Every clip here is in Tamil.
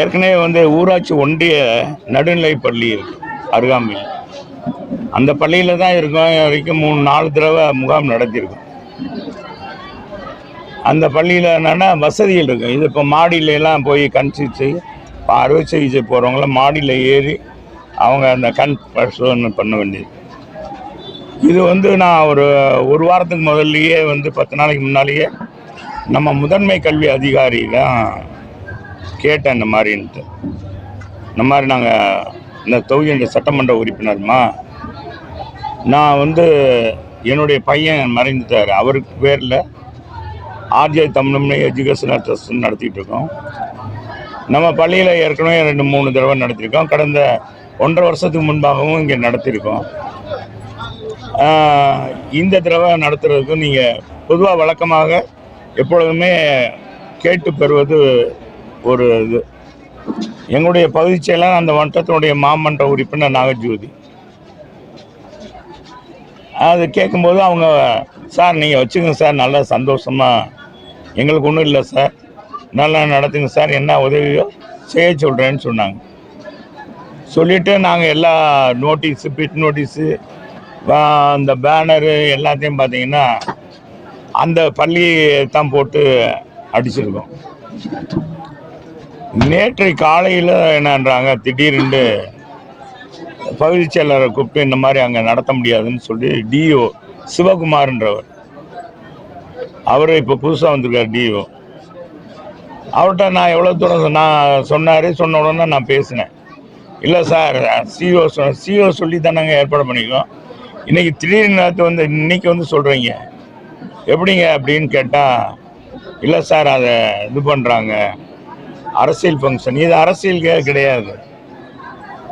ஏற்கனவே வந்து ஊராட்சி ஒன்றிய நடுநிலை பள்ளி இருக்கு அருகாமையில். அந்த பள்ளியில் தான் இருக்கோம் வரைக்கும் மூணு நாலு தடவை முகாம் நடத்தியிருக்கோம். அந்த பள்ளியில் என்னென்னா வசதிகள் இருக்கும் இது இப்போ மாடியில எல்லாம் போய் கண் சிகிச்சை இப்போ அறுவை சிகிச்சை போகிறவங்களாம் மாடியில் ஏறி அவங்க அந்த கண் பரிசோதனை பண்ண வேண்டியது. இது வந்து நான் ஒரு ஒரு வாரத்துக்கு முதல்லையே வந்து பத்து நாளைக்கு முன்னாலேயே நம்ம முதன்மை கல்வி அதிகாரி தான் கேட்டேன் இந்த மாதிரின்ட்டு. இந்த மாதிரி நாங்கள் இந்த தொகுதியுடைய சட்டமன்ற உறுப்பினர்மா நான் வந்து என்னுடைய பையன் மறைந்துட்டார். அவருக்கு பேரில் ஆர்ஜே தமிழ்னு எஜுகேஷனல் ட்ரஸ்ட் நடத்திட்டு இருக்கோம். நம்ம பள்ளியில் ஏற்கனவே ரெண்டு மூணு தடவை நடத்தியிருக்கோம் கடந்த ஒன்றரை வருஷத்துக்கு முன்பாகவும் இங்கே நடத்தியிருக்கோம் இந்த தடவை நடத்துறதுக்கு நீங்கள் பொதுவாக வழக்கமாக எப்பொழுதுமே கேட்டு பெறுவது ஒரு இது. எங்களுடைய பகுதி செயலாளர் அந்த வட்டத்தினுடைய மாமன்ற உறுப்பினர் நாகஜோதி. அது கேட்கும்போது அவங்க சார் நீங்கள் வச்சுக்கோங்க சார் நல்லா சந்தோஷமாக எங்களுக்கு ஒன்றும் இல்லை சார். நல்லா நடத்துங்க சார் என்ன உதவியோ செய்ய சொல்கிறேன்னு சொன்னாங்க. சொல்லிவிட்டு நாங்கள் எல்லா நோட்டீஸு பிட் நோட்டீஸு அந்த பேனரு எல்லாத்தையும் பார்த்தீங்கன்னா அந்த பள்ளி தான் போட்டு அடிச்சிருக்கோம். நேற்று காலையில் என்னன்றாங்க திடீர்னு பகுதி செயலரை கூப்பிட்டு இந்த மாதிரி அங்கே நடத்த முடியாதுன்னு சொல்லி டிஓ சிவகுமார்ன்றவர். அவர் இப்போ புதுசாக வந்திருக்கார் டிஓ அவர்கிட்ட நான் எவ்வளோ தூரம் நான் சொன்னார் சொன்ன உடனே நான் பேசினேன். இல்லை சார் சிஓ சொ சிஓ சொல்லி தானேங்க ஏற்பாடு பண்ணிக்கோம் இன்னைக்கு திடீர்னு நேரத்து வந்து இன்னைக்கு வந்து சொல்கிறீங்க எப்படிங்க அப்படின்னு கேட்டால் இல்லை சார் அதை இது பண்ணுறாங்க அரசியல் ஃபங்க்ஷன் இது அரசியலுக்கே கிடையாது.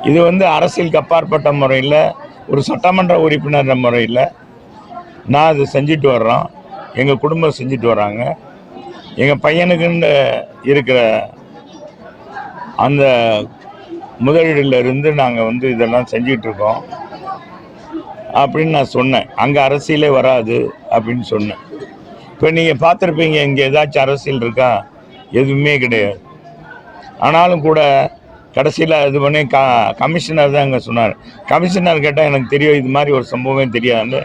இது வந்து அரசியலுக்கு அப்பாற்பட்ட முறையில் ஒரு சட்டமன்ற உறுப்பினர் முறையில் நான் அதை செஞ்சுட்டு வர்றோம். எங்கள் குடும்பம் செஞ்சுட்டு வர்றாங்க எங்கள் பையனுக்குன்னு இருக்கிற அந்த முதலீடுலேருந்து நாங்கள் வந்து இதெல்லாம் செஞ்சிகிட்ருக்கோம் அப்படின்னு நான் சொன்னேன். அங்கே அரசியலே வராது அப்படின்னு சொன்னேன். இப்போ நீங்கள் பார்த்துருப்பீங்க இங்கே ஏதாச்சும் அரசியல் இருக்கா? எதுவுமே கிடையாது. ஆனாலும் கூட கடைசியில் இது பண்ணி க கமிஷனர் தான் இங்கே சொன்னார். கமிஷனர் கேட்டால் எனக்கு தெரியும் இது மாதிரி ஒரு சம்பவமே தெரியாதுன்னு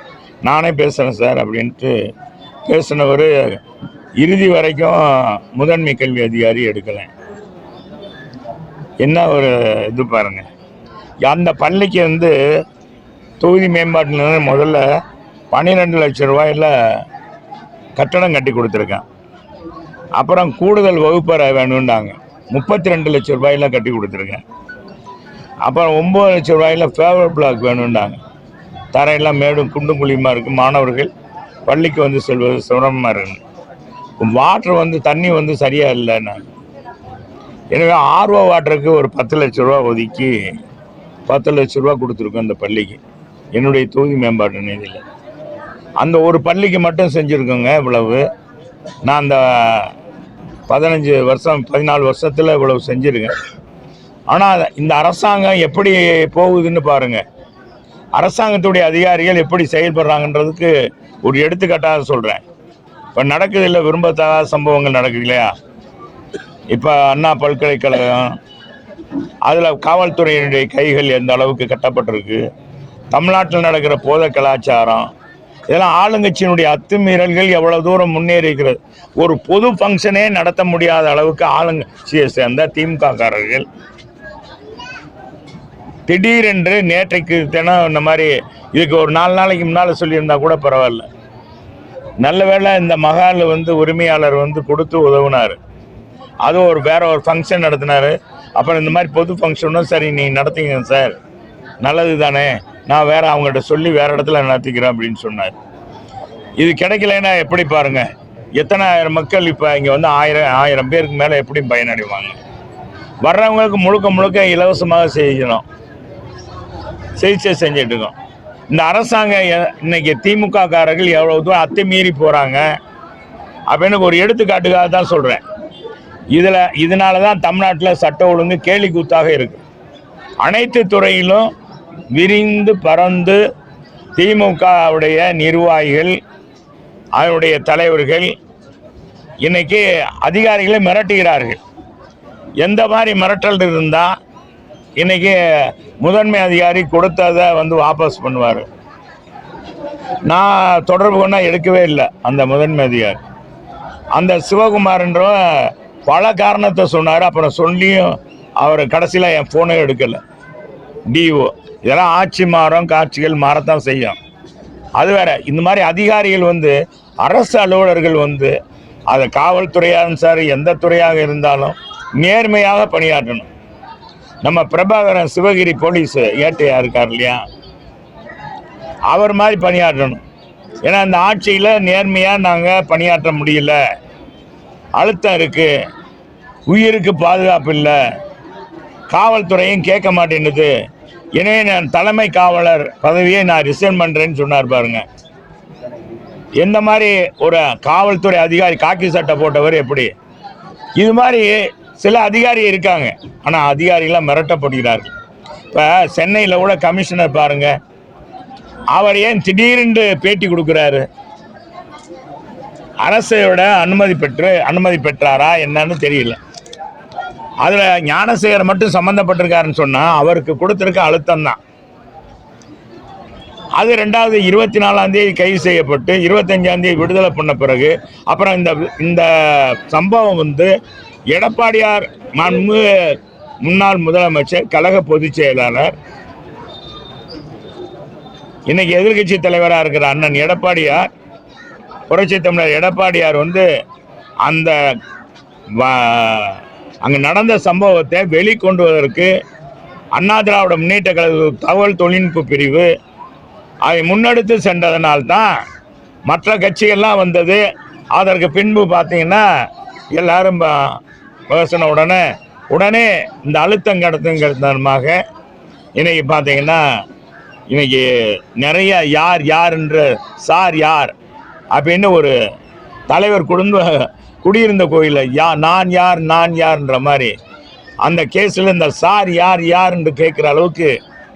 நானே பேசுகிறேன் சார் அப்படின்ட்டு பேசினவர் இறுதி வரைக்கும் முதன்மை கல்வி அதிகாரி எடுக்கலை. என்ன ஒரு இது பாருங்க. அந்த பள்ளிக்கு வந்து தொகுதி மேம்பாட்டு முதல்ல பன்னிரெண்டு லட்சம் ரூபாயில் கட்டடம் கட்டி கொடுத்துருக்கேன். அப்புறம் கூடுதல் வகுப்பறை வேணும்னாங்க. முப்பத்தி ரெண்டு லட்சம் ரூபாயில் கட்டி கொடுத்துருக்கேன். அப்புறம் ஒம்பது லட்சம் ரூபாயில் ஃபேவர் பிளாக் வேணும்னாங்க. தரையெல்லாம் மேடும் குண்டும் குழியுமா இருக்குது மாணவர்கள் பள்ளிக்கு வந்து செல்வது சிரமமாக இருக்கு. வாட்டர் வந்து தண்ணி வந்து சரியாக இல்லைன்னா. எனவே ஆர்வ வாட்டருக்கு ஒரு பத்து லட்ச ரூபா ஒதுக்கி பத்து லட்ச ரூபா கொடுத்துருக்கோம் அந்த பள்ளிக்கு. என்னுடைய தொகுதி மேம்பாட்டு நிதியில். அந்த ஒரு பள்ளிக்கு மட்டும் செஞ்சுருக்கோங்க இவ்வளவு. நான் அந்த பதினஞ்சு வருஷம் பதினாலு வருஷத்தில் இவ்வளவு செஞ்சுருக்கேன். ஆனால் இந்த அரசாங்கம் எப்படி போகுதுன்னு பாருங்கள் அரசாங்கத்துடைய அதிகாரிகள் எப்படி செயல்படுறாங்கன்றதுக்கு ஒரு எடுத்துக்காட்டாக சொல்கிறேன் இப்போ நடக்குது இல்லை விரும்பத்தகாத சம்பவங்கள் நடக்குது இல்லையா? இப்போ அண்ணா பல்கலைக்கழகம் அதில் காவல்துறையினுடைய கைகள் எந்த அளவுக்கு கட்டப்பட்டிருக்கு? தமிழ்நாட்டில் நடக்கிற போத கலாச்சாரம் இதெல்லாம் ஆளுங்கட்சியினுடைய அத்துமீறல்கள் எவ்வளோ தூரம் முன்னேறிக்கிறது ஒரு பொது ஃபங்க்ஷனே நடத்த முடியாத அளவுக்கு ஆளுங்கட்சியை சேர்ந்த திமுககாரர்கள் திடீரென்று நேற்றைக்கு தினம் இந்த மாதிரி இதுக்கு ஒரு நாலு நாளைக்கு முன்னால் சொல்லியிருந்தா கூட பரவாயில்ல. நல்ல வேளை இந்த மகால் வந்து உரிமையாளர் வந்து கொடுத்து உதவுனார். அது ஒரு வேற ஒரு ஃபங்க்ஷன் நடத்தினார். அப்புறம் இந்த மாதிரி பொது ஃபங்க்ஷனும் சரி நீ நடத்திங்க சார். நல்லது தானே நான் வேற அவங்கள்ட்ட சொல்லி வேற இடத்துல நடத்திக்கிறேன் அப்படின்னு சொன்னார். இது கிடைக்கலன்னா எப்படி பாருங்க? எத்தனை ஆயிரம் மக்கள் இப்போ இங்கே வந்து ஆயிரம் ஆயிரம் பேருக்கு மேலே எப்படி பயனடைவாங்க? வர்றவங்களுக்கு முழுக்க முழுக்க இலவசமாக செய்யணும். சிகிச்சை செஞ்சுட்டு இருக்கோம். இந்த அரசாங்கம் இன்னைக்கு திமுக காரர்கள் எவ்வளோ தூரம் அத்துமீறி போகிறாங்க அப்படின்னு ஒரு எடுத்துக்காட்டுக்காக தான் சொல்கிறேன் இதில் இதனால தான் தமிழ்நாட்டில் சட்ட ஒழுங்கு கேலி கூத்தாக இருக்குது அனைத்து துறையிலும் விரிந்து பறந்து திமுகவுடைய நிர்வாகிகள் அதனுடைய தலைவர்கள் இன்னைக்கு அதிகாரிகளை மிரட்டுகிறார்கள். எந்த மாதிரி மிரட்டல் இருந்தால் இன்னைக்கு முதன்மை அதிகாரி கொடுத்ததை வந்து வாபஸ் பண்ணுவார். நான் தொடர்பு கொண்டா எடுக்கவே இல்லை அந்த முதன்மை அதிகாரி. அந்த சிவகுமார்ன்ற பல காரணத்தை சொன்னார் அப்புறம் சொல்லியும் அவர் கடைசியில் என் ஃபோனே எடுக்கலை. டிஓ இதெல்லாம் ஆட்சி மாறும் காட்சிகள் மாறத்தான் செய்யும். அது வேற இந்த மாதிரி அதிகாரிகள் வந்து அரசு அலுவலர்கள் வந்து அது காவல்துறையாக சார் எந்த துறையாக இருந்தாலும் நேர்மையாக பணியாற்றணும். நம்ம பிரபாகரன் சிவகிரி போலீஸ் ஏட்டையா இருக்கார் இல்லையா? அவர் மாதிரி பணியாற்றணும். ஏன்னா இந்த ஆட்சியில் நேர்மையாக நாங்கள் பணியாற்ற முடியல. அழுத்தம் இருக்குது உயிருக்கு பாதுகாப்பு இல்லை. காவல்துறையும் கேட்க மாட்டேன்னுது. எனவே நான் தலைமை காவலர் பதவியை நான் ரிசைன் பண்ணுறேன்னு சொன்னார் பாருங்க. எந்த மாதிரி ஒரு காவல்துறை அதிகாரி காக்கி சட்டை போட்டவர் எப்படி? இது மாதிரி சில அதிகாரி இருக்காங்க. ஆனால் அதிகாரிகளாம் மிரட்டப்படுகிறார்கள். இப்போ சென்னையில் கூட கமிஷனர் பாருங்க. அவர் ஏன் திடீரென்று பேட்டி கொடுக்குறாரு? அரசையோட அனுமதி பெற்று அனுமதி பெற்றாரா என்னன்னு தெரியல. அதில் ஞானசேகர் மட்டும் சம்மந்தப்பட்டிருக்காருன்னு சொன்னால் அவருக்கு கொடுத்துருக்க அழுத்தம் தான் அது ரெண்டாவது இருபத்தி நாலாம் தேதி கைது செய்யப்பட்டு இருபத்தஞ்சாம் தேதி விடுதலை பண்ண பிறகு அப்புறம் இந்த இந்த சம்பவம் வந்து எடப்பாடியார் மாண்பு முன்னாள் முதலமைச்சர் கழக பொதுச் செயலாளர் இன்னைக்கு எதிர்க்கட்சி தலைவராக இருக்கிற அண்ணன் எடப்பாடியார் புரட்சி தமிழர் எடப்பாடியார் வந்து அந்த வ- அங்கே நடந்த சம்பவத்தை வெளிக்கொண்டுவதற்கு அண்ணா திராவிட முன்னேற்ற கழக தகவல் தொழில்நுட்ப பிரிவு அதை முன்னெடுத்து சென்றதனால்தான் மற்ற கட்சிகள்லாம் வந்தது. அதற்கு பின்பு பார்த்தீங்கன்னா எல்லாரும் பேசின உடனே உடனே இந்த அழுத்தம் கடத்துங்கிறதுமாக இன்னைக்கு பார்த்தீங்கன்னா இன்னைக்கு நிறைய யார் யார் என்று சார் யார் அப்படின்னு ஒரு தலைவர் குடும்ப குடியிருந்த கோயிலில் யா நான் யார் நான் யார்ன்ற மாதிரி. அந்த கேஸில் இந்த சார் யார் யார் என்று கேட்குற அளவுக்கு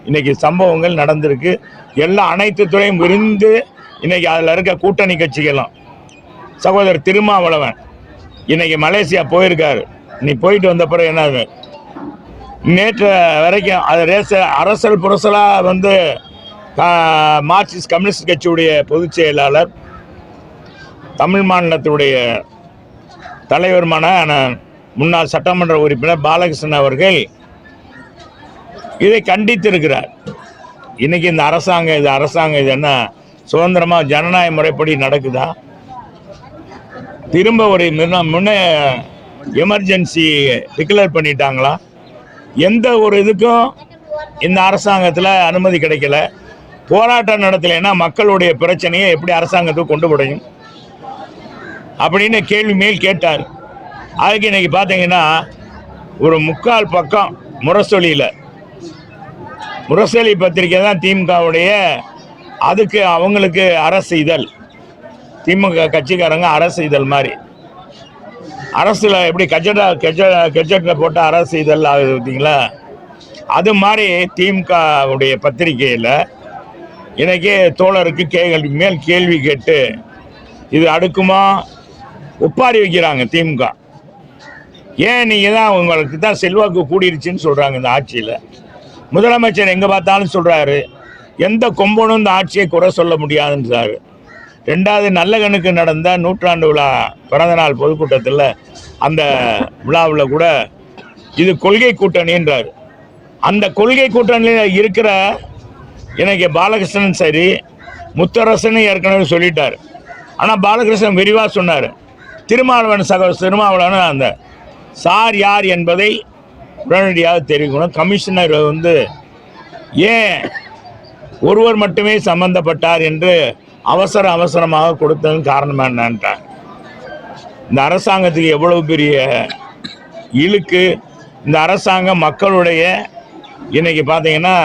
இன்றைக்கி சம்பவங்கள் நடந்திருக்கு. எல்லா அனைத்து துறையும் விரிந்து இன்றைக்கி அதில் இருக்க கூட்டணி கட்சிகளும் சகோதரர் திருமாவளவன் இன்றைக்கி மலேசியா போயிருக்காரு. நீ போயிட்டு வந்த பிறகு என்ன நேற்று வரைக்கும் அது ரேச அரசல் புரசலாக வந்து மார்க்சிஸ்ட் கம்யூனிஸ்ட் கட்சியுடைய பொதுச் செயலாளர் தமிழ் மாநிலத்துடைய தலைவருமான முன்னாள் சட்டமன்ற உறுப்பினர் பாலகிருஷ்ணன் அவர்கள் இதை கண்டித்திருக்கிறார். இன்றைக்கி இந்த அரசாங்கம் இது அரசாங்கம் இது என்ன சுதந்திரமாக ஜனநாயக முறைப்படி நடக்குதா? திரும்ப ஒரு முன்ன முன்ன எமர்ஜென்சி டிக்ளேர் பண்ணிட்டாங்களா? எந்த ஒரு இதுக்கும் இந்த அரசாங்கத்தில் அனுமதி கிடைக்கல. போராட்டம் நடத்தலைன்னா மக்களுடைய பிரச்சனையை எப்படி அரசாங்கத்துக்கு கொண்டு முடியும் அப்படின்னு கேள்வி மேல் கேட்டார். அதுக்கு இன்னைக்கு பார்த்தீங்கன்னா ஒரு முக்கால் பக்கம் முரசொலியில் முரசொலி பத்திரிக்கை தான் திமுகவுடைய அதுக்கு அவங்களுக்கு அரசு இதழ். திமுக கட்சிக்காரங்க அரசு இதழ் மாதிரி. அரசில் எப்படி கஜெட்டா கெஜ கெஜெட்டில் போட்ட அரசு இதழ் ஆகுது பார்த்தீங்களா? அது மாதிரி திமுகவுடைய பத்திரிகையில் இன்றைக்கே தோழருக்கு கேள்வி மேல் கேள்வி கேட்டு இது அடுக்குமா ஒப்பாரி வைக்கிறாங்க திமுக. ஏன் நீங்கள் தான் உங்களுக்கு தான் செல்வாக்கு கூடிருச்சுன்னு சொல்கிறாங்க இந்த ஆட்சியில்? முதலமைச்சர் எங்கே பார்த்தாலும் சொல்கிறாரு எந்த கொம்பனும் இந்த ஆட்சியை குறை சொல்ல முடியாதுன்றாரு. ரெண்டாவது நல்ல கணக்கு நடந்த நூற்றாண்டு விழா பிறந்தநாள் பொதுக்கூட்டத்தில் அந்த விழாவில் கூட இது கொள்கை கூட்டணின்றார். அந்த கொள்கை கூட்டணியில் இருக்கிற எனக்கு பாலகிருஷ்ணன் சரி முத்தரசன் ஏற்கனவே சொல்லிட்டார். ஆனால் பாலகிருஷ்ணன் விரிவாக சொன்னார். திருமாவளவன் சக திருமாவளவன் அந்த சார் யார் என்பதை உடனடியாக தெரிவிக்கணும். கமிஷனர் வந்து ஏன் ஒருவர் மட்டுமே சம்பந்தப்பட்டார் என்று அவசர அவசரமாக கொடுத்ததன் காரணம் என்னன்றார். இந்த அரசாங்கத்துக்கு எவ்வளவு பெரிய இழுக்கு இந்த அரசாங்கம் மக்களுடைய இன்னைக்கு பார்த்தீங்கன்னா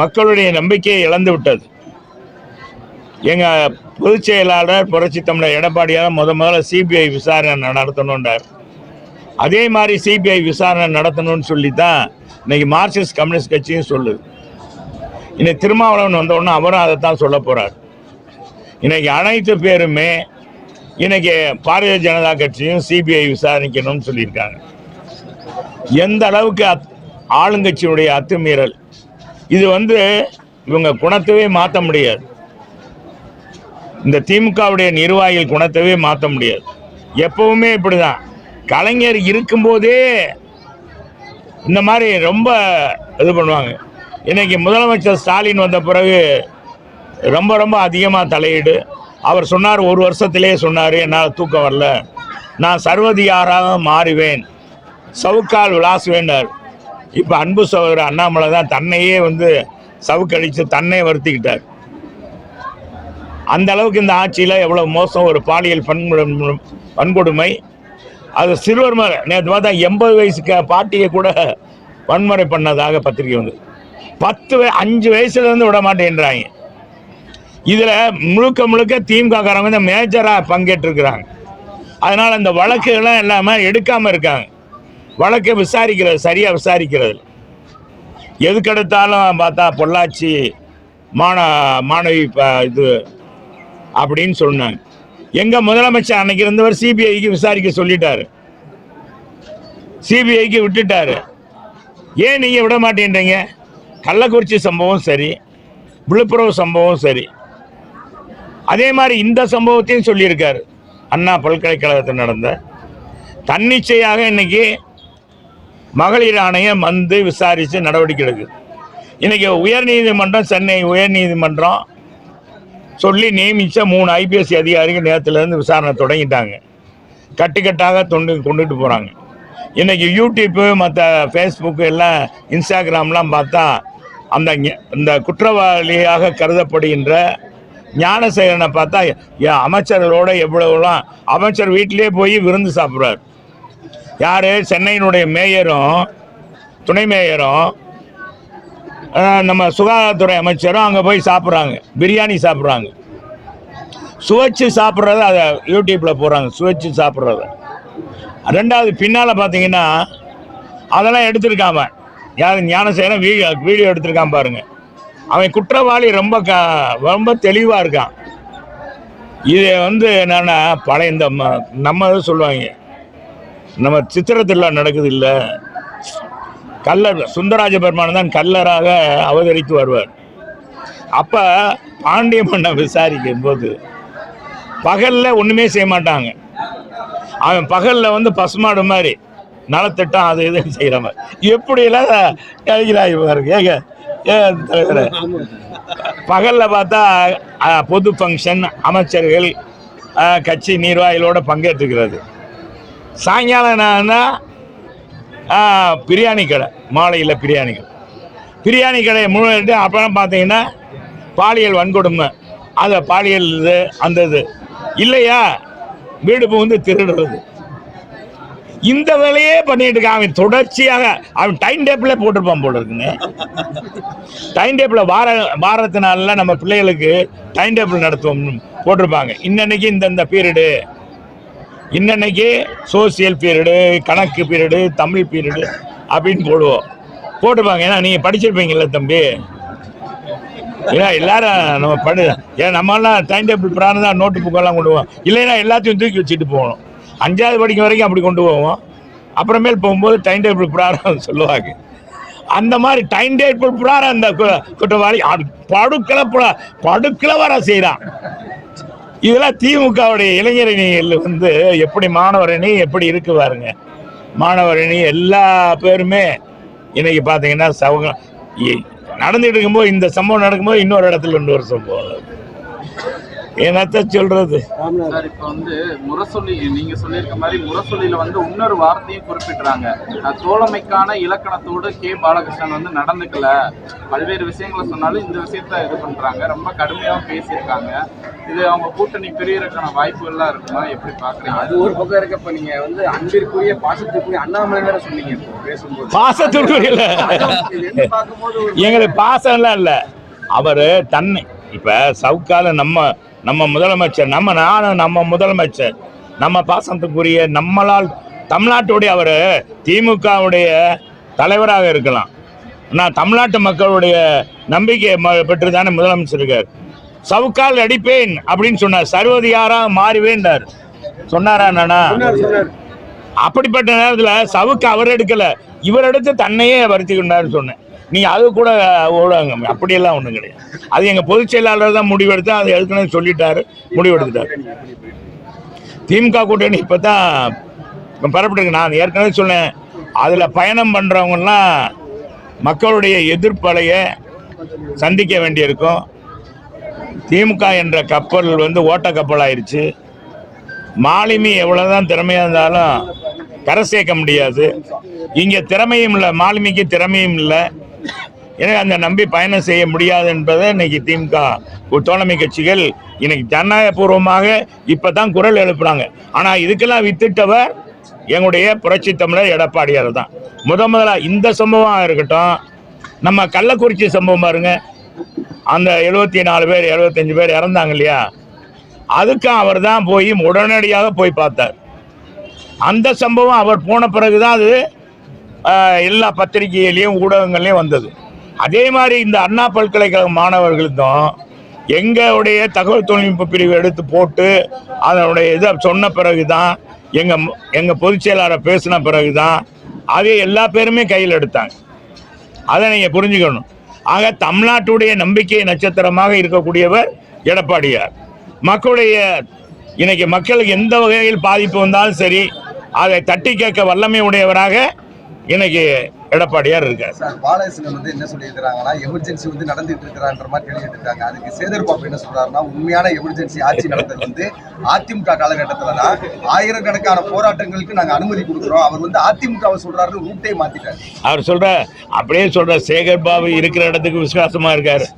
மக்களுடைய நம்பிக்கையை இழந்து விட்டது. எங்கள் பொதுச் செயலாளர் புரட்சி தமிழர் எடப்பாடியார் முத முதல்ல சிபிஐ விசாரணை நடத்தணுன்றார் அதே மாதிரி சிபிஐ விசாரணை நடத்தணும்னு சொல்லி தான் இன்னைக்கு மார்க்சிஸ்ட் கம்யூனிஸ்ட் கட்சியும் சொல்லுது. இன்னைக்கு திருமாவளவன் வந்த அவரும் அதை தான் சொல்ல போகிறார் இன்னைக்கு அனைத்து பேருமே இன்னைக்கு பாரதிய ஜனதா கட்சியும் சிபிஐ விசாரிக்கணும்னு சொல்லியிருக்காங்க. எந்த அளவுக்கு அத்- ஆளுங்கட்சியுடைய அத்துமீறல்? இது வந்து இவங்க குணத்தவே மாற்ற முடியாது. இந்த திமுகவுடைய நிர்வாகிகள் குணத்தவே மாற்ற முடியாது. எப்பவுமே இப்படிதான். கலைஞர் இருக்கும்போதே இந்த மாதிரி ரொம்ப இது பண்ணுவாங்க. இன்னைக்கு முதலமைச்சர் ஸ்டாலின் வந்த பிறகு ரொம்ப ரொம்ப அதிகமாக தலையீடு. அவர் சொன்னார் ஒரு வருஷத்திலே சொன்னார். என்னால் தூக்கம் வரல. நான் சர்வதிகாராக மாறுவேன். சவுக்கால் விளாசுவேன்னார் இப்போ அன்பு சகோதரர் அண்ணாமலை தான் தன்னையே வந்து சவுக்கடித்து தன்னை வருத்திக்கிட்டார். அந்த அளவுக்கு இந்த ஆட்சியில் எவ்வளோ மோசம் ஒரு பாலியல் பன்கொடு வன்கொடுமை அது சிறுவர் மேலே நேற்று பார்த்தா எண்பது வயசுக்கு பாட்டியை கூட வன்முறை பண்ணதாக பத்திரிக்கை வந்து. பத்து வய அஞ்சு வயசுலேருந்து விட மாட்டேன்றாங்க. இதில் முழுக்க முழுக்க திமுககாரங்க இந்த மேஜராக பங்கேற்றிருக்கிறாங்க. அதனால் அந்த வழக்குகள்லாம் இல்லாமல் எடுக்காமல் இருக்காங்க. வழக்கை விசாரிக்கிறது சரியாக விசாரிக்கிறது. எதுக்கெடுத்தாலும் பார்த்தா பொள்ளாச்சி மாண மாணவி ப- இது அப்படின்னு சொன்னாங்க எங்க முதலமைச்சர் அன்னைக்கு இருந்தவர் சிபிஐக்கு விசாரிக்க சொல்லிட்டாரு. சிபிஐக்கு விட்டுட்டாரு. ஏன் நீங்கள் விட மாட்டேன்றீங்க? கள்ளக்குறிச்சி சம்பவம் சரி விழுப்புரம் சம்பவம் சரி. அதே மாதிரி இந்த சம்பவத்தையும் சொல்லியிருக்காரு. அண்ணா பல்கலைக்கழகத்தில் நடந்த தன்னிச்சையாக இன்னைக்கு மகளிர் ஆணையம் வந்து விசாரித்து நடவடிக்கை எடுக்குது. இன்றைக்கி உயர்நீதிமன்றம் சென்னை உயர்நீதிமன்றம் சொல்லி நியமித்த மூணு ஐபிஎஸ் அதிகாரிகள் நேரத்துலேருந்து விசாரணை தொடங்கிட்டாங்க. கட்டுக்கட்டாக தொண்டு கொண்டுட்டு போகிறாங்க இன்னைக்கு யூடியூப்பு மற்ற ஃபேஸ்புக்கு எல்லாம் இன்ஸ்டாகிராம்லாம் பார்த்தா அந்த இந்த குற்றவாளியாக கருதப்படுகின்ற ஞானசேகரனை பார்த்தா எ- அமைச்சர்களோட எவ்வளவுலாம் அமைச்சர் வீட்டிலே போய் விருந்து சாப்பிட்றாரு. யார்? சென்னையினுடைய மேயரும் துணை மேயரும் நம்ம சுகாதாரத்துறை அமைச்சரும் அங்கே போய் சாப்பிட்றாங்க. பிரியாணி சாப்பிட்றாங்க. சுவைச்சு சாப்பிட்றத அதை யூடியூப்பில் போடுறாங்க. சுவைச்சு சாப்பிட்றத. ரெண்டாவது பின்னால் பார்த்தீங்கன்னா அதெல்லாம் எடுத்திருக்காம. யார் ஞானசேனம் வீடியோ வீடியோ எடுத்திருக்கான் பாருங்க. அவன் குற்றவாளி ரொம்ப க ரொம்ப தெளிவாக இருக்கான். இது வந்து என்னென்னா பழைய இந்த ம- நம்ம சொல்லுவாங்க. நம்ம சித்திரத்தில் நடக்குது இல்லை. கல்லர் சுந்தராஜ பெருமான் தான் கல்லராக அவதரித்து வருவார். அப்போ பாண்டிய மன்ன விசாரிக்கும் போது பகலில் ஒன்றுமே செய்ய மாட்டாங்க. அவன் பகலில் வந்து பசுமாடு மாதிரி நலத்திட்டம் அது இதுன்னு செய்கிற மாதிரி. எப்படியெல்லாம் கழிக்கிறாய் பாருங்க ஏங்க ஏன் பகலில் பார்த்தா பொது ஃபங்க்ஷன் அமைச்சர்கள் கட்சி நிர்வாகிகளோட பங்கேற்றுக்கிறது. சாயங்காலம் என்னன்னா பிரியாணி கடை. மாலையில் பிரியாணி கடை. பிரியாணி கடையை முழுட்டு அப்புறம் பார்த்தீங்கன்னா பாலியல் வன்கொடுமை. அதை பாலியல் இது அந்த இது. இல்லையா? வீடு புகுந்து திருடுறது. இந்த வேலையே பண்ணிட்டு இருக்கான். அவன் தொடர்ச்சியாக அவன் டைம் டேபிளே போட்டிருப்பான் போல இருக்குங்க. டைம் டேபிள வார வாரத்தினால நம்ம பிள்ளைகளுக்கு டைம் டேபிள் நடத்துவோம் போட்டிருப்பாங்க. இன்னன்னைக்கு இந்தந்த பீரியடு இன்னன்னைக்கு சோசியல் பீரியடு கணக்கு பீரியடு தமிழ் பீரியடு அப்படின்னு போடுவோம். போட்டுப்பாங்க. ஏன்னா நீங்கள் படிச்சிருப்பீங்கல்ல தம்பி. ஏன்னா எல்லாரும் நம்ம படு ஏன் நம்மளாம் டைம் டேபிள் பிராணம் தான் நோட்டு புக்கெல்லாம் கொண்டு போவோம். இல்லைன்னா எல்லாத்தையும் தூக்கி வச்சுட்டு போகணும். அஞ்சாவது படிக்கும் வரைக்கும் அப்படி கொண்டு போவோம். அப்புறமேல் போகும்போது டைம் டேபிள் பிராரம் சொல்லுவாங்க. அந்த மாதிரி டைம் டேபிள் பிராரம் அந்த குற்றவாளி அது படுக்கலை படுக்கலை வர செய்கிறான் இதெல்லாம் திமுகவுடைய இளைஞரணிகள் வந்து எப்படி மாணவரணி எப்படி இருக்கு பாருங்க. மாணவரணி எல்லா பேருமே இன்னைக்கு பார்த்தீங்கன்னா சவங்க நடந்துட்டு இருக்கும்போது இந்த சம்பவம் நடக்கும்போது இன்னொரு இடத்துல இன்னொரு சம்பவம். என்னத்த சொல்றது? சார் இப்ப வந்து முரசொலி நீங்க சொல்லியிருக்க மாதிரி முரசொலியில வந்து இன்னொரு வார்த்தையும் குறிப்பிடுறாங்க. தோழமைக்கான இலக்கணத்தோடு கே. பாலகிருஷ்ணன் வந்து நடந்துக்கல. பல்வேறு விஷயங்களை சொன்னாலும் இந்த விஷயத்த இது பண்றாங்க. ரொம்ப கடுமையாவும் பேசியிருக்காங்க. இது அவங்க கூட்டணி பிரியறதுக்கான வாய்ப்புகள்லாம் இருக்குமா? எப்படி பாக்குறீங்க? அது ஒரு பக்கம் இருக்க இப்ப நீங்க வந்து அன்பிற்குரிய பாசத்திற்குரிய அண்ணாமலை வேற சொன்னீங்க பேசும்போது. ஒரு எங்களுக்கு பாசம்லாம் இல்லை. அவர் தன்னை இப்போ சவுக்கால நம்ம நம்ம முதலமைச்சர் நம்ம நானும் நம்ம முதலமைச்சர் நம்ம பாசத்துக்குரிய நம்மளால் தமிழ்நாட்டுடைய அவர் திமுகவுடைய தலைவராக இருக்கலாம். நான் தமிழ்நாட்டு மக்களுடைய நம்பிக்கையை ம- பெற்று தானே முதலமைச்சர் இருக்கார். சவுக்கால் அடிப்பேன் அப்படின்னு சொன்னார். சர்வதியாரா மாறுவேன்றார் சொன்னாரா நானா அப்படிப்பட்ட நேரத்தில் சவுக்கு அவர் எடுக்கல. இவர் எடுத்து தன்னையே வருத்தி கொண்டாருன்னு சொன்னேன். நீங்கள் அது கூட ஓடுவாங்க அப்படியெல்லாம் ஒன்றும் கிடையாது. அது எங்கள் பொதுச் செயலாளர் தான் முடிவெடுத்து அதை ஏற்கனவே சொல்லிட்டாரு முடிவெடுத்துட்டாரு. திமுக கூட்டணி இப்போ தான் பரப்பிட்டுருக்கு நான் ஏற்கனவே சொன்னேன் அதில் பயணம் பண்ணுறவங்கலாம் மக்களுடைய எதிர்ப்பலைய சந்திக்க வேண்டியிருக்கும். திமுக என்ற கப்பல் வந்து ஓட்ட கப்பல் ஆயிடுச்சு மாலுமி எவ்வளோதான் திறமையாக இருந்தாலும் கரை சேர்க்க முடியாது. இங்கே திறமையும் இல்லை மாலுமிக்கு திறமையும் இல்லை. எனவே அந்த நம்பி பயணம் செய்ய முடியாது என்பதை இன்னைக்கு திமுக தோழமை கட்சிகள் இன்னைக்கு ஜனநாயகபூர்வமாக இப்போ தான் குரல் எழுப்புறாங்க. ஆனால் இதுக்கெல்லாம் வித்திட்டவர் எங்களுடைய புரட்சி தமிழர் எடப்பாடியார் தான். முத முதலாக இந்த சம்பவம் இருக்கட்டும் நம்ம கள்ளக்குறிச்சி சம்பவம் பாருங்க. அந்த எழுபத்தி நாலு பேர் எழுபத்தஞ்சு பேர் இறந்தாங்க இல்லையா? அதுக்கும் அவர் தான் போய் உடனடியாக போய் பார்த்தார். அந்த சம்பவம் அவர் போன பிறகுதான் அது எல்லா பத்திரிகையிலையும் ஊடகங்கள்லையும் வந்தது. அதே மாதிரி இந்த அண்ணா பல்கலைக்கழக மாணவர்களுக்கும் எங்களுடைய தகவல் தொழில்நுட்ப பிரிவு எடுத்து போட்டு அதனுடைய இதை சொன்ன பிறகு தான் எங்கள் எங்கள் பொதுச் செயலாளர் பேசின பிறகு தான் அதை எல்லா பேருமே கையில் எடுத்தாங்க. அதை நீங்கள் புரிஞ்சுக்கணும். ஆக தமிழ்நாட்டுடைய நம்பிக்கை நட்சத்திரமாக இருக்கக்கூடியவர் எடப்பாடியார். மக்களுடைய இன்னைக்கு மக்களுக்கு எந்த வகையில் பாதிப்பு வந்தாலும் சரி அதை தட்டி கேட்க வல்லமை உடையவராக இன்னைக்கு எடப்பாடியார் இருக்கார். சார் பாலகிருஷ்ணன் வந்து என்ன சொல்லியிருக்கிறாங்கன்னா எமர்ஜென்சி வந்து நடந்துட்டு இருக்கிறான்ற மாதிரி கேள்வி கேட்டிருக்காங்க அதுக்கு சேதர் பாபு என்ன சொல்றாருன்னா உண்மையான எமர்ஜென்சி ஆட்சி நடந்தது வந்து அதிமுக காலகட்டத்துல தான் ஆயிரக்கணக்கான போராட்டங்களுக்கு நாங்க அனுமதி கொடுக்குறோம். அவர் வந்து அதிமுகவை சொல்றாருன்னு ரூட்டே மாத்திட்டாரு. அவர் சொல்ற அப்படியே சொல்ற சேகர் பாபு இருக்கிற இடத்துக்கு விசுவாசமா இருக்காரு.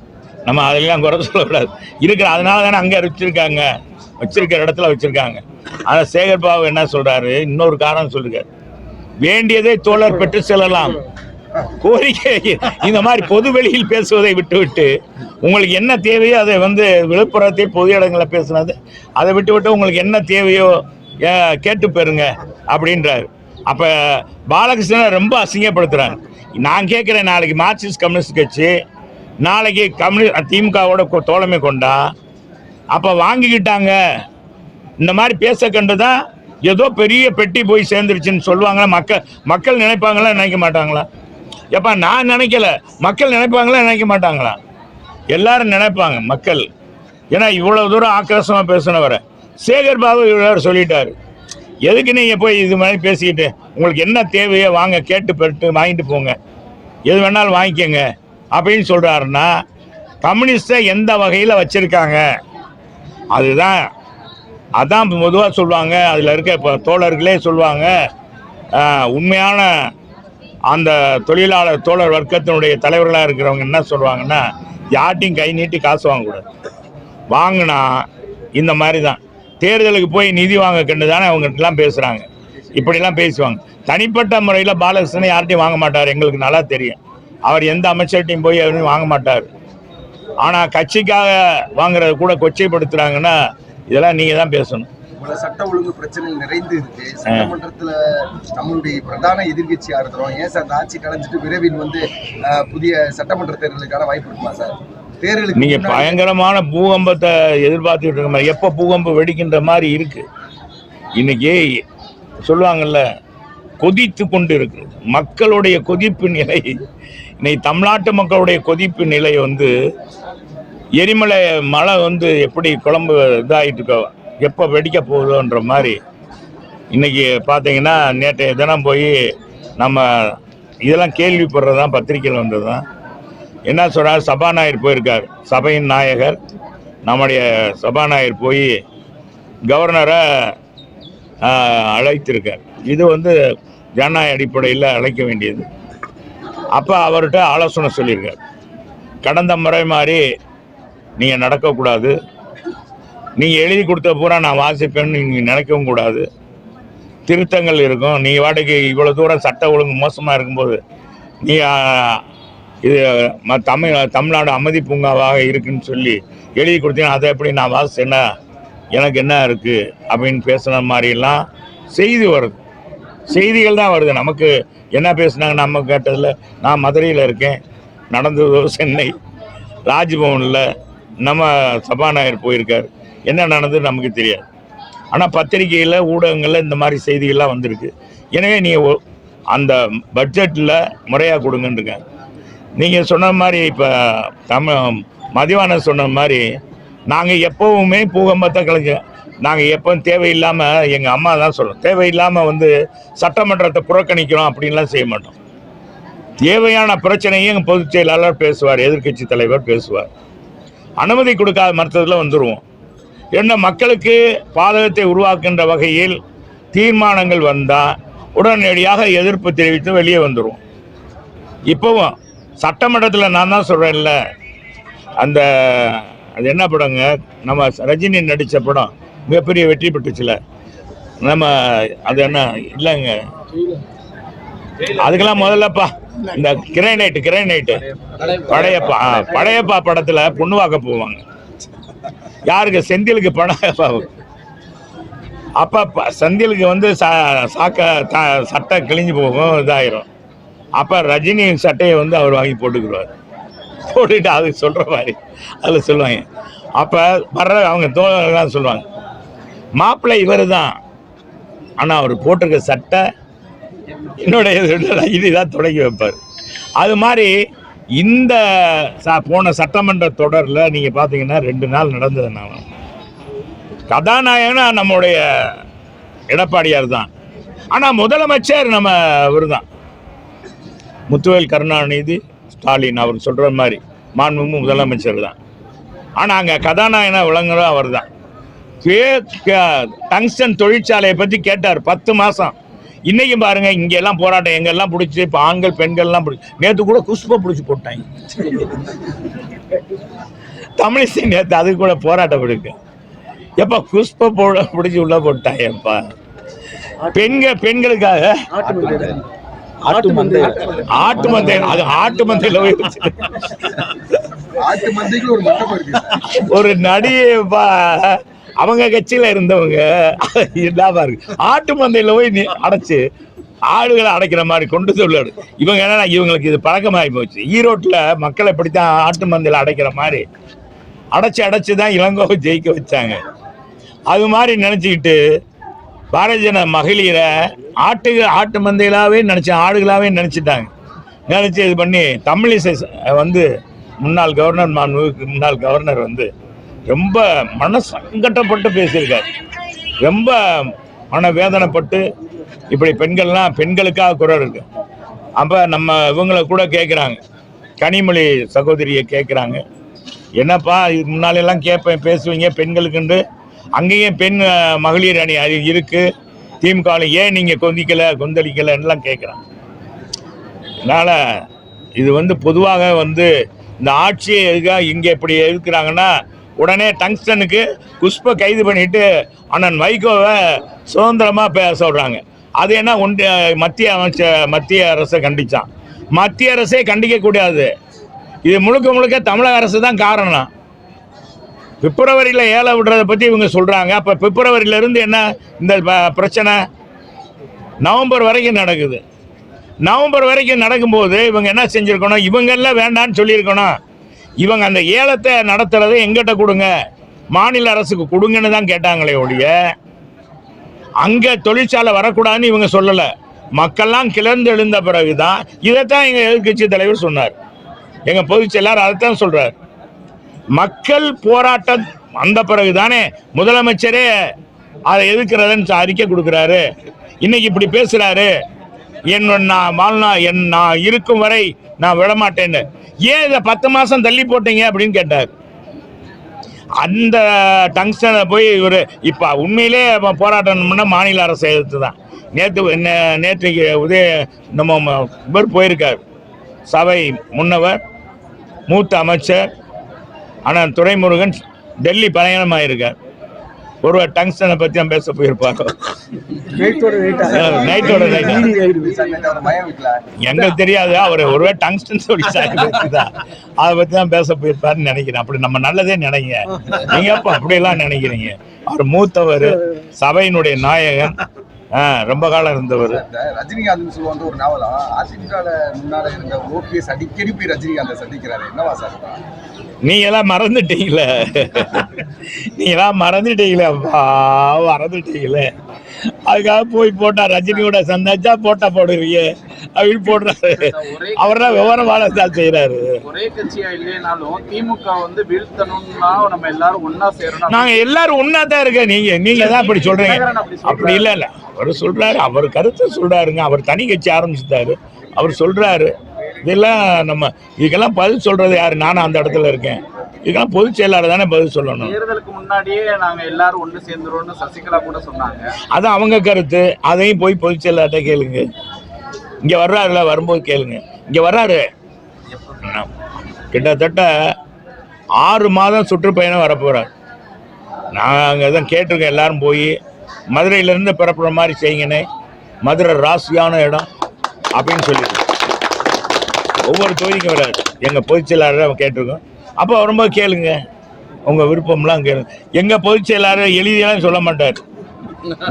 நம்ம அதெல்லாம் குறை சொல்லக்கூடாது. இருக்கிற அதனால தானே அங்கே வச்சிருக்காங்க. வச்சிருக்கிற இடத்துல வச்சிருக்காங்க. ஆனால் சேகர் பாபு என்ன சொல்றாரு? இன்னொரு காரணம் சொல்லிருக்காரு. வேண்டியதை தோழர் பெற்று செல்லலாம். கோரிக்கை. இந்த மாதிரி பொது வெளியில் பேசுவதை விட்டுவிட்டு உங்களுக்கு என்ன தேவையோ அதை வந்து விழுப்புரத்தில் பொது இடங்களில் பேசுனது அதை விட்டு விட்டு உங்களுக்கு என்ன தேவையோ கேட்டு பெறுங்க அப்படின்றாரு. அப்போ பாலகிருஷ்ணனை ரொம்ப அசிங்கப்படுத்துறாங்க. நான் கேட்குறேன் நாளைக்கு மார்க்சிஸ்ட் கம்யூனிஸ்ட் கட்சி நாளைக்கு கம்யூனி திமுகவோட தோழமை கொண்டா அப்போ வாங்கிக்கிட்டாங்க. இந்த மாதிரி பேச கண்டு தான் ஏதோ பெரிய பெட்டி போய் சேர்ந்துருச்சுன்னு சொல்லுவாங்களா? மக்கள் மக்கள் நினைப்பாங்களா நினைக்க மாட்டாங்களா? எப்பா நான் நினைக்கல. மக்கள் நினைப்பாங்களா நினைக்க மாட்டாங்களா? எல்லாரும் நினைப்பாங்க மக்கள். ஏன்னா இவ்வளோ தூரம் ஆக்ரோஷமாக பேசினவரை. சேகர் பாபு இவ்வளோ சொல்லிட்டாரு. எதுக்கு நீங்கள் போய் இது மாதிரி பேசிக்கிட்டு உங்களுக்கு என்ன தேவையோ வாங்க கேட்டு பெற்று வாங்கிட்டு போங்க. எது வேணாலும் வாங்கிக்கோங்க. அப்படின்னு சொல்கிறாருன்னா கம்யூனிஸ்டை எந்த வகையில் வச்சுருக்காங்க? அதுதான் அதான் பொதுவாக சொல்லுவாங்க. அதில் இருக்க இப்போ தோழர்களே சொல்லுவாங்க. உண்மையான அந்த தொழிலாளர் தோழர் வர்க்கத்தினுடைய தலைவர்களாக இருக்கிறவங்க என்ன சொல்லுவாங்கன்னா யார்ட்டையும் கை நீட்டி காசு வாங்கக்கூடாது. வாங்கினா இந்த மாதிரி தான் தேர்தலுக்கு போய் நிதி வாங்க கண்டு தானே அவங்ககிட்டலாம் பேசுகிறாங்க இப்படிலாம் பேசுவாங்க. தனிப்பட்ட முறையில் பாலகிருஷ்ணன் யார்ட்டையும் வாங்க மாட்டார். எங்களுக்கு நல்லா தெரியும். அவர் எந்த அமைச்சர்கிட்டையும் போய் அவரையும் வாங்க மாட்டார். ஆனால் கட்சிக்காக வாங்குறது கூட கொச்சைப்படுத்துகிறாங்கன்னா இதெல்லாம் நீங்கள் தான் பேசணும். இவ்வளவு சட்ட ஒழுங்கு பிரச்சனைகள் நிறைந்து இருக்கு. சட்டமன்றத்துல நம்மளுடைய பிரதான எதிர்க்கட்சியா இருக்கிறோம். ஏன் சார் இந்த ஆட்சி கலைஞ்சிட்டு விரைவில் வந்து புதிய சட்டமன்ற தேர்தலுக்கான வாய்ப்பு இருக்குமா சார்? தேர்தலுக்கு நீங்க பயங்கரமான பூகம்பத்தை எதிர்பார்த்துக்கிட்டு இருக்க மாதிரி எப்போ பூகம்பம் வெடிக்கின்ற மாதிரி இருக்கு. இன்னைக்கு சொல்லுவாங்கல்ல கொதித்து கொண்டு இருக்கு. மக்களுடைய கொதிப்பு நிலை இன்னைக்கு தமிழ்நாட்டு மக்களுடைய கொதிப்பு நிலை வந்து எரிமலை மழை வந்து எப்படி குழம்பு இதாகிட்டு இருக்கோ எப்போ வெடிக்க போகுதோன்ற மாதிரி இன்றைக்கி பார்த்தீங்கன்னா நேற்றைய தினம் போய் நம்ம இதெல்லாம் கேள்விப்படுறது தான் பத்திரிக்கையில் வந்தது தான் என்ன சொல்கிறார் சபாநாயகர் போயிருக்கார். சபையின் நாயகர். நம்முடைய சபாநாயகர் போய் கவர்னரை அழைத்திருக்கார். இது வந்து ஜனநாயக அடிப்படையில் அழைக்க வேண்டியது. அப்போ அவர்கிட்ட ஆலோசனை சொல்லியிருக்கார். கடந்த முறை மாதிரி நீங்கள் நடக்கக்கூடாது. நீங்கள் எழுதி கொடுத்த பூரா நான் வாசிப்பேன்னு நீங்கள் நினைக்கவும் கூடாது. திருத்தங்கள் இருக்கும். நீ வாடகை இவ்வளோ தூரம் சட்ட ஒழுங்கு மோசமாக இருக்கும்போது நீ இது ம- தமிழ் தமிழ்நாடு அமைதி பூங்காவாக இருக்குன்னு சொல்லி எழுதி கொடுத்தீங்கன்னா அதை எப்படி நான் வாசிச்சேன்னா எனக்கு என்ன இருக்குது அப்படின்னு பேசுன மாதிரிலாம் செய்தி வருது செய்திகள் தான் வருது. நமக்கு என்ன பேசுனாங்க நம்ம கேட்டதில் நான் மதுரையில் இருக்கேன். நடந்ததோ சென்னை. ராஜ்பவனில் நம்ம சபாநாயகர் போயிருக்கார். என்ன நடந்தது நமக்கு தெரியாது. ஆனால் பத்திரிகையில் ஊடகங்களில் இந்த மாதிரி செய்திகள்லாம் வந்திருக்கு. எனவே நீங்கள் அந்த பட்ஜெட்டில் முறையாக கொடுங்கன்றிருக்கேன் நீங்கள் சொன்ன மாதிரி இப்போ தமிழ் மதிவான சொன்ன மாதிரி நாங்கள் எப்போவுமே பூகம்பத்தை கலைஞ்ச நாங்கள் எப்போ தேவையில்லாமல் எங்கள் அம்மா தான் சொல்லுவோம் தேவையில்லாமல் வந்து சட்டமன்றத்தை புறக்கணிக்கிறோம் அப்படின்லாம் செய்ய மாட்டோம். தேவையான பிரச்சனையும் எங்கள் பொதுச் செயலாளர் பேசுவார் எதிர்க்கட்சி தலைவர் பேசுவார். அனுமதி கொடுக்காத மறுத்ததில் வந்துடுவோம் என்ன மக்களுக்கு பாதகத்தை உருவாக்குகின்ற வகையில் தீர்மானங்கள் வந்தால் உடனடியாக எதிர்ப்பு தெரிவித்து வெளியே வந்துடுவோம் இப்போவும் சட்டமன்றத்தில் நான் தான் சொல்கிறேன்ல அந்த அது என்ன படங்க? நம்ம ரஜினி நடித்த படம் மிகப்பெரிய வெற்றி பெற்றுச்சுல. நம்ம அது என்ன இல்லைங்க. அதுக்கெல்லாம் முதல்லப்பா இந்த கிரைனைட்டு கிரைனைட்டு. படையப்பா படையப்பா படத்துல பொண்ணுவாக்க போவாங்க. யாருக்கு? செந்திலுக்கு படையப்பா அப்போ செந்திலுக்கு வந்து சா- சாக்க த- சட்டை கிழிஞ்சு போகும் இதாயிரும். அப்போ ரஜினி சட்டையை வந்து அவர் வாங்கி போட்டுக்குருவார் போட்டுட்டு அது சொல்கிற மாதிரி அதில் சொல்லுவாங்க. அப்போ வர்ற அவங்க தோழர்கள்லாம் சொல்லுவாங்க மாப்பிள்ளை இவர் தான் ஆனால் அவர் போட்டிருக்க சட்டை என்னுடைய இதுதான் தான் தொடங்கி வைப்பார். அது மாதிரி இந்த போன சட்டமன்ற தொடரில் நீங்கள் பார்த்தீங்கன்னா ரெண்டு நாள் நடந்தது நான் கதாநாயகனா நம்முடைய எடப்பாடியார் தான். ஆனால் முதலமைச்சர் நம்ம இவர் தான். முத்துவேல் கருணாநிதி ஸ்டாலின் அவர் சொல்கிற மாதிரி மாண்புமிகு முதலமைச்சர் தான். ஆனால் அங்கே கதாநாயகனாக விளங்குற அவர் தான் டங்ஸ்டன் தொழிற்சாலையை பற்றி கேட்டார் பத்து மாதம் இன்னைக்கும் பாருங்க இங்க எல்லாம் போராட்டம் எங்க எல்லாம் பிடிச்சி இப்போ ஆண்கள் பெண்கள்லாம் பிடிச்சி நேற்று கூட குஷ்ப பிடிச்சி போட்டாங்க. தமிழிசை நேற்று அது கூட போராட்டம் இருக்கு. எப்ப குஷ்ப போட பிடிச்சி உள்ள போட்டாங்க எப்பா. பெண்கள் பெண்களுக்காக ஆட்டு மந்தை. ஆட்டு மந்தை. அது ஆட்டு மந்தையில போய் ஒரு நடிகை பா- அவங்க கட்சியில் இருந்தவங்க இல்லாம இருக்கு ஆட்டு மந்தையில் போய் நீ அடைச்சு ஆடுகளை அடைக்கிற மாதிரி கொண்டு சொல்லாடு இவங்க என்னன்னா இவங்களுக்கு இது பழக்கமாகி போச்சு. ஈரோட்டில் மக்களை இப்படித்தான் ஆட்டு மந்தையில் அடைக்கிற மாதிரி அடைச்சி அடைச்சி தான் இளங்கோவை ஜெயிக்க வச்சாங்க. அது மாதிரி நினச்சிக்கிட்டு பாரதிய ஜன மகளிரை ஆட்டு ஆட்டு மந்தையிலாகவே நினச்சி ஆடுகளாகவே நினச்சிட்டாங்க. நினச்சி இது பண்ணி தமிழிசை வந்து முன்னாள் கவர்னர் மாண்புமிகு முன்னாள் கவர்னர் வந்து ரொம்ப மன சங்கட்டப்பட்டு பேசியிருக்காரு. ரொம்ப மன வேதனைப்பட்டு இப்படி பெண்கள்லாம் பெண்களுக்காக குரல் இருக்கு. அப்போ நம்ம இவங்களை கூட கேட்குறாங்க கனிமொழி சகோதரியை கேட்குறாங்க என்னப்பா இது முன்னாலெல்லாம் கேட்பேன் பேசுவீங்க பெண்களுக்குண்டு. அங்கேயும் பெண் மகளிர் அணி அது இருக்குது திமுகவில் ஏன் நீங்கள் கொந்திக்கலை கொந்தளிக்கலைன்னுலாம் கேட்குறாங்க அதனால் இது வந்து பொதுவாக வந்து இந்த ஆட்சி எதுக்காக இங்கே இப்படி இருக்கிறாங்கன்னா உடனே டங்ஸ்டனுக்கு குஷ்பை கைது பண்ணிட்டு அண்ணன் வைகோவை சுதந்திரமாக பேச சொல்கிறாங்க அது என்ன ஒன்றிய மத்திய அமைச்சர் மத்திய அரசை கண்டிச்சான். மத்திய அரசே கண்டிக்க கூடாது. இது முழுக்க முழுக்க தமிழக அரசு தான் காரணம். பிப்ரவரியில் ஏழை விடுறதை பற்றி இவங்க சொல்கிறாங்க அப்போ பிப்ரவரியிலேருந்து என்ன இந்த ப- பிரச்சனை? நவம்பர் வரைக்கும் நடக்குது. நவம்பர் வரைக்கும் நடக்கும்போது இவங்க என்ன செஞ்சுருக்கணும்? இவங்கெல்லாம் வேண்டான்னு சொல்லியிருக்கணும். இவங்க அந்த ஏலத்தை நடத்துறதை எங்கிட்ட கொடுங்க. மாநில அரசுக்கு கொடுங்கன்னு தான் கேட்டாங்களே ஒழிய அங்கே தொழிற்சாலை வரக்கூடாதுன்னு இவங்க சொல்லலை. மக்கள்லாம் கிளர்ந்து எழுந்த பிறகு தான் இதைத்தான் எங்கள் எதிர்க்கட்சி தலைவர் சொன்னார். எங்கள் பொதுச் செயலாளர் அதைத்தான் சொல்கிறார் மக்கள் போராட்டம் வந்த பிறகு தானே முதலமைச்சரே அதை எதிர்க்கிறதன்னு அறிக்கை கொடுக்குறாரு. இன்னைக்கு இப்படி பேசுகிறாரு என் நான் வாழ்நாள் என் நான் இருக்கும் வரை நான் விடமாட்டேன்னு. ஏன் இதை பத்து மாதம் தள்ளி போட்டீங்க அப்படின்னு கேட்டார். அந்த டங்ஸ்டனை போய் இவர் இப்போ உண்மையிலே போராட்டம்னா போராட்டம் மாநில அரசு எதிர்த்து தான். நேற்று நே- நேற்றைக்கு உதய நம்ம இவர் போயிருக்கார். சபை முன்னவர் மூத்த அமைச்சர் ஆனால் துரைமுருகன் டெல்லி பயணமாயிருக்கார் ஒருவர் டங்ஸ்டனை பற்றி தான் பேச போயிருப்பாங்க நைட்டோட எங்களுக்கு தெரியாது. அவர் ஒருவே டங்ஸ்டன் சொல்லி அதை பற்றி தான் பேச போயிருப்பாருன்னு நினைக்கிறேன். அப்படி நம்ம நல்லதே நினைங்க. நீங்க அப்போ அப்படியெல்லாம் நினைக்கிறீங்க. அவர் மூத்தவர் சபையினுடைய நாயகன் ரொம்ப காலம் இருந்தவர். ரஜினிகாந்த் சொல்லுவாங்க ஒரு நாவலம் அதிமுக முன்னால இருந்த ஓபிஎஸ் அடிக்கடி போய் ரஜினிகாந்தை சந்திக்கிறாரு. என்னவா சார் நீங்க எல்லாம் மறந்துட்டீங்களே? நீங்க எல்லாம் மறந்துட்டீங்களே மறந்துட்டீங்களே. அதுக்காக போய் போட்டா ரஜினியோட சந்தாச்சா போட்டா போடுவீங்க அப்படின்னு போடுறாரு. அவர் தான் விவரமான தான் செய்யறாரு ஒரே கட்சியா இல்லைனாலும் திமுக வந்து வீழ்த்தணும்னா நம்ம எல்லாரும் ஒன்னா சேரணும். நாங்க எல்லாரும் ஒன்னா தான் இருக்க நீங்க நீங்க தான் அப்படி சொல்றீங்க. அப்படி இல்ல இல்ல. அவர் சொல்றாரு அவர் கருத்தை சொல்றாருங்க. அவர் தனி கட்சி ஆரம்பிச்சுட்டாரு. அவர் சொல்றாரு இதெல்லாம் நம்ம இதுக்கெல்லாம் பதில் சொல்றது யாரு? நானும் அந்த இடத்துல இருக்கேன். இதுக்கெல்லாம் பொதுச் செயலாளர் தானே பதில் சொல்லணும். தேர்தலுக்கு முன்னாடியே நாங்க எல்லாரும் ஒண்ணு சேர்ந்துருவோம்னு சசிகலா கூட சொன்னாங்க. அது அவங்க கருத்து. அதையும் போய் பொதுச் செயலாளர்கிட்ட கேளுங்க. இங்க வர்றாருல வரும்போது கேளுங்க. இங்க வர்றாரு. கிட்டத்தட்ட ஆறு மாதம் சுற்றுப்பயணம் வரப்போறார். நாங்கள் தான் கேட்டிருக்கோம் எல்லாரும் போய். மதுரையிலேருந்து பிறப்புற மாதிரி செய்யுங்கண்ணே. மதுரை ராசியான இடம் அப்படின்னு சொல்லி ஒவ்வொரு தொகுதிக்கும் வராரு எங்கள் பொதுச் செயலாளரை கேட்டிருக்கோம் அப்போ வரும்போது கேளுங்க. உங்கள் விருப்பம்லாம் கேளுங்க எங்கள் பொதுச் செயலாளர் எழுதியெல்லாம் சொல்ல மாட்டார்.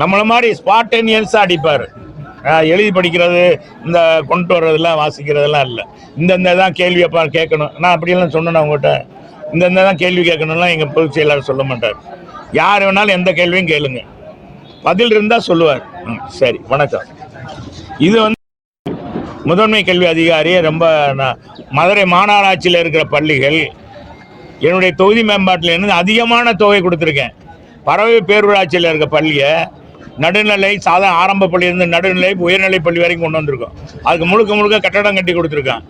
நம்மள மாதிரி ஸ்பாட்டேனியன்ஸாக அடிப்பார். எழுதி படிக்கிறது இந்த கொண்டு வர்றதெல்லாம் வாசிக்கிறதெல்லாம் இல்லை. இந்தந்த தான் கேள்வி அப்பா கேட்கணும். நான் அப்படியெல்லாம் சொன்னேன் அவங்ககிட்ட. இந்தந்த தான் கேள்வி கேட்கணும்லாம் எங்கள் பொதுச் செயலாளர் சொல்ல மாட்டார். யார் வேணாலும் எந்த கேள்வியும் கேளுங்க. பதில் இருந்தால் சொல்லுவார். ம், சரி வணக்கம். இது வந்து முதன்மை கல்வி அதிகாரி ரொம்ப நான் மதுரை மாநகராட்சியில் இருக்கிற பள்ளிகள். என்னுடைய தொகுதி மேம்பாட்டில் இருந்து அதிகமான தொகை கொடுத்துருக்கேன். பறவை பேரூராட்சியில் இருக்க பள்ளியை நடுநிலை சாதாரண ஆரம்ப பள்ளியிலிருந்து நடுநிலை உயர்நிலை பள்ளி வரைக்கும் கொண்டு வந்திருக்கோம். அதுக்கு முழுக்க முழுக்க கட்டடம் கட்டி கொடுத்துருக்கான்.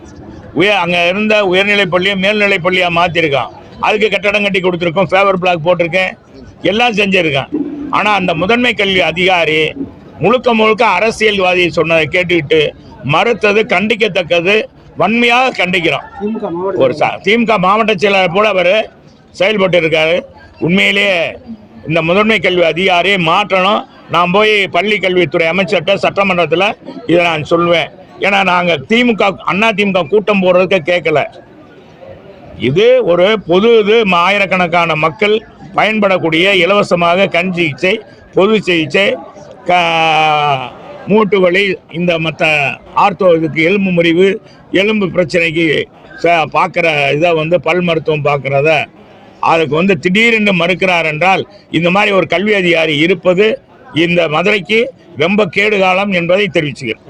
உயர் அங்கே இருந்த உயர்நிலை பள்ளியை மேல்நிலை பள்ளியாக மாற்றிருக்கான் அதுக்கு கட்டடம் கட்டி கொடுத்துருக்கோம் ஃபேவர் பிளாக் போட்டிருக்கேன். எல்லாம் செஞ்சுருக்கேன். ஆனால் அந்த முதன்மை கல்வி அதிகாரி முழுக்க முழுக்க அரசியல்வாதி சொன்னதை கேட்டுக்கிட்டு மறுத்தது கண்டிக்கத்தக்கது வன்மையாக கண்டிக்கிறோம். ஒரு திமுக மாவட்ட செயலாளர் போல அவர் செயல்பட்டு இருக்காரு உண்மையிலேயே இந்த முதன்மை கல்வி அதிகாரியை மாற்றணும். நான் போய் பள்ளி கல்வித்துறை அமைச்சர்கிட்ட சட்டமன்றத்தில் இதை நான் சொல்லுவேன் ஏன்னா நாங்கள் திமுக அண்ணா திமுக கூட்டம் போடுறதுக்கு கேட்கல. இது ஒரு பொது இது ஆயிரக்கணக்கான மக்கள் பயன்படக்கூடிய இலவசமாக கண் சிகிச்சை பொது சிகிச்சை க மூட்டு வலி இந்த மற்ற ஆர்த்தோ இதுக்கு எலும்பு முறிவு எலும்பு பிரச்சனைக்கு ச- பார்க்குற இதை வந்து பல் மருத்துவம் பார்க்குறத அதுக்கு வந்து திடீரென்று மறுக்கிறார் என்றால் இந்த மாதிரி ஒரு கல்வி அதிகாரி இருப்பது இந்த மதுரைக்கு ரொம்ப கேடுகாலம் என்பதை தெரிவிச்சுக்கிறேன்.